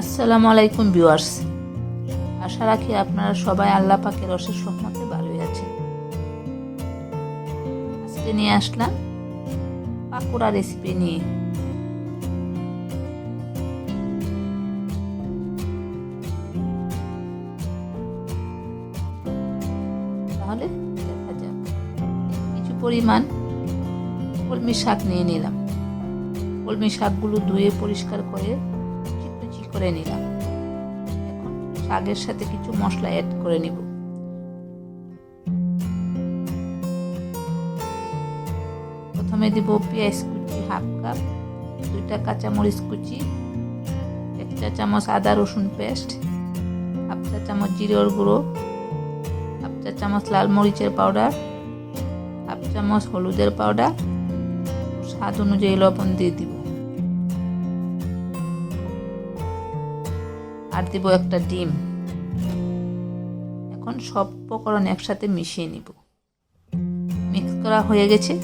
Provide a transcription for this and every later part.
আসসালামু আলাইকুম ভিউয়ার্স। আশা রাখি আপনারা সবাই আল্লাহ পাকের অশেষ সহমতে ভালোই আছেন। আজকে নিয়ে আসলাম পাকোড়া রেসিপি নিয়ে। তাহলে দেখা যাক। কিছু পরিমাণ কলমি শাক নিয়ে নিলাম। কলমি শাকগুলো ধুয়ে পরিষ্কার করে করে নিলাম। এখন শাকের সাথে কিছু মশলা অ্যাড করে নিব। প্রথমে দিব পেঁয়াজ কুচি হাফ কাপ, দুইটা কাঁচামরিচ কুচি, এক চা চামচ আদা রসুন পেস্ট, হাফ চা চামচ জিরের গুঁড়ো, হাফ চা চামচ লাল মরিচের পাউডার, হাফ চামচ হলুদের পাউডার, স্বাদ অনুযায়ী লবণ দিয়ে দিব। আর দিব একটা ডিম। এখন সব উপকরণ একসাথে মিশিয়ে নিব। মিক্স করা হয়ে গেছে।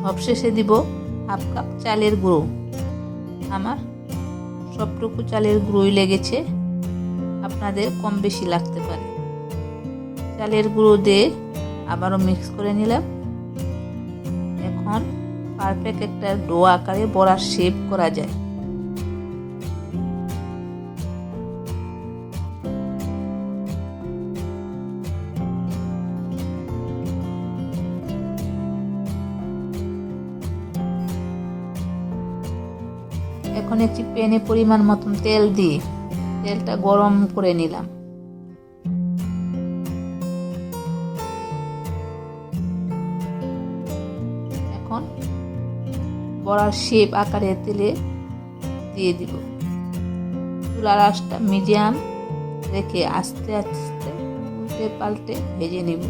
সবশেষে দিব হাফ কাপ চালের গুঁড়ো। আমার সবটুকু চালের গুঁড়োই লেগেছে। আপনাদের কম বেশি লাগতে পারে। চালের গুঁড়ো দিয়ে আবারও মিক্স করে নিলাম। এখন পারফেক্ট একটা ডো আকারে বড়া শেপ করা যায়। এখন একটি প্যানে পরিমাণ মতন তেল দিয়ে তেলটা গরম করে নিলাম। এখন বড়ার শেপ আকারে তেলে দিয়ে দিব। চুলার আঁচটা মিডিয়াম রেখে আস্তে আস্তে উল্টে পাল্টে ভেজে নিব।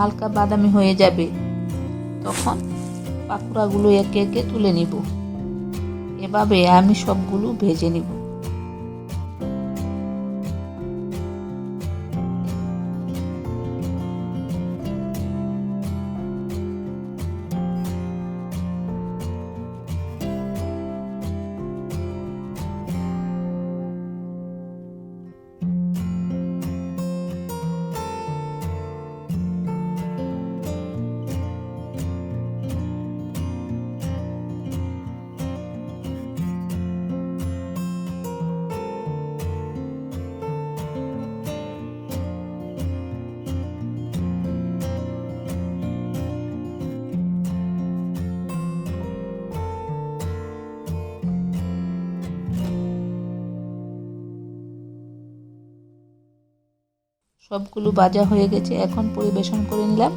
হালকা বাদামি হয়ে যাবে। তখন পাকুড়াগুলো একে একে তুলে নিব। এভাবে আমি সবগুলো ভেজে নিব। সবগুলো বাজা হয়ে গেছে। এখন পরিবেশন করে নিলাম।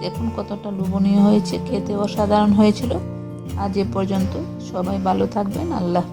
দেখুন কতটা লোভনীয় হয়েছে, খেতে অসাধারণ হয়েছিল। আজ এ পর্যন্ত সবাই ভালো থাকবেন। আল্লাহ